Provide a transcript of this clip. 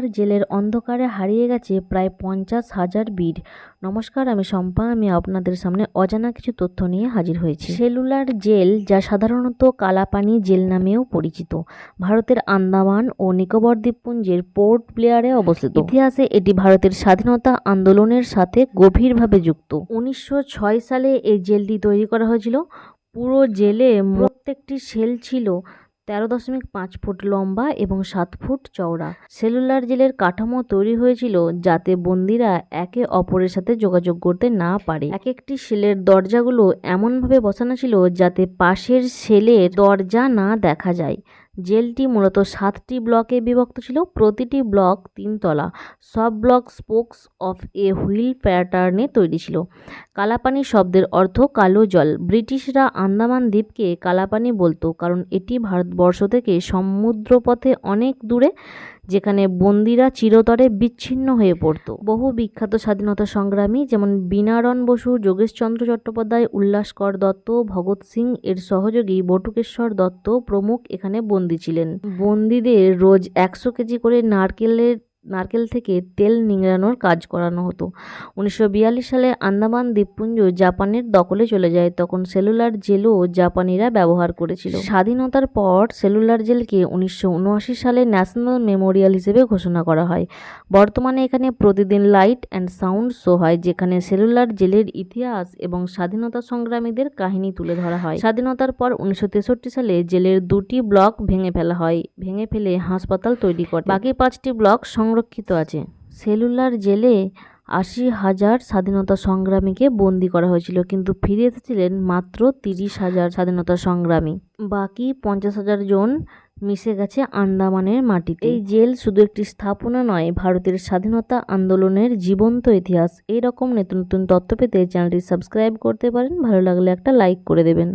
Cellular জেলের অন্ধকারে হারিয়ে গেছে প্রায় পঞ্চাশ হাজার বীর নমস্কার, আমি শম্পা, আমি আপনাদের সামনে অজানা কিছু তথ্য নিয়ে হাজির হয়েছি। সেলুলার জেল, যা সাধারণত কালাপানি জেল নামেও পরিচিত, ভারতের আন্দামান ও নিকোবর দ্বীপপুঞ্জের পোর্ট ব্লেয়ারে অবস্থিত। ইতিহাসে এটি ভারতের স্বাধীনতা আন্দোলনের সাথে গভীরভাবে যুক্ত। উনিশশো ছয় সালে এই জেলটি তৈরি করা হয়েছিল। পুরো জেলে প্রত্যেকটি সেল ছিল তেরো দশমিক পাঁচ ফুট লম্বা এবং সাত ফুট চওড়া। সেলুলার জেলের কাঠামো তৈরি হয়েছিল যাতে বন্দিরা একে অপরের সাথে যোগাযোগ করতে না পারে। এক একটি সেলের দরজাগুলো এমনভাবে বসানো ছিল যাতে পাশের সেলের দরজা না দেখা যায়। জেলটি মূলত সাতটি ব্লকে বিভক্ত ছিল, প্রতিটি ব্লক তিনতলা। সব block spokes of a wheel প্যাটার্নে তৈরি ছিল। কালাপানি শব্দের অর্থ কালো জল। ব্রিটিশরা আন্দামান দ্বীপকে কালাপানি বলতো, কারণ এটি ভারতবর্ষ থেকে সমুদ্রপথে অনেক দূরে, যেখানে বন্দিরা চিরতরে বিচ্ছিন্ন হয়ে পড়তো। বহু বিখ্যাত স্বাধীনতা সংগ্রামী যেমন বীণারণ বসু, যোগেশচন্দ্র চট্টোপাধ্যায়, উল্লাসকর দত্ত, ভগৎ সিং, এর সহযোগী বটুকেশ্বর দত্ত প্রমুখ এখানে বন্দী ছিলেন। বন্দীদের রোজ একশো কেজি করে নারকেলের নারকেল থেকে তেল নিংড়ানোর কাজ করানো হতো। উনিশশো বিয়াল্লিশ সালে আন্দামান দ্বীপপুঞ্জ জাপানের দখলে চলে যায়, তখন সেলুলার জেলও জাপানিরা ব্যবহার করেছিল। স্বাধীনতার পর সেলুলার জেলকে উনিশশো উনআশি সালে ন্যাশনাল মেমোরিয়াল হিসেবে ঘোষণা করা হয়। বর্তমানে এখানে প্রতিদিন লাইট অ্যান্ড সাউন্ড শো হয়, যেখানে সেলুলার জেলের ইতিহাস এবং স্বাধীনতা সংগ্রামীদের কাহিনী তুলে ধরা হয়। স্বাধীনতার পর উনিশশো তেষট্টি সালে জেলের দুটি ব্লক ভেঙে ফেলা হয়। ভেঙে ফেলে হাসপাতাল তৈরি করে। বাকি পাঁচটি ব্লক সংরক্ষিত আছে। সেলুলার জেলে আশি হাজার স্বাধীনতা সংগ্রামীকে বন্দি করা হয়েছিল, কিন্তু ফিরে এসেছিলেন মাত্র তিরিশ হাজার স্বাধীনতা সংগ্রামী। বাকি পঞ্চাশ হাজার জন মিশে গেছে আন্দামানের মাটিতে। এই জেল শুধু একটি স্থাপনা নয়, ভারতের স্বাধীনতা আন্দোলনের জীবন্ত ইতিহাস। এই রকম নতুন নতুন তথ্য পেতে চ্যানেলটি সাবস্ক্রাইব করতে পারেন। ভালো লাগলে একটা লাইক করে দেবেন।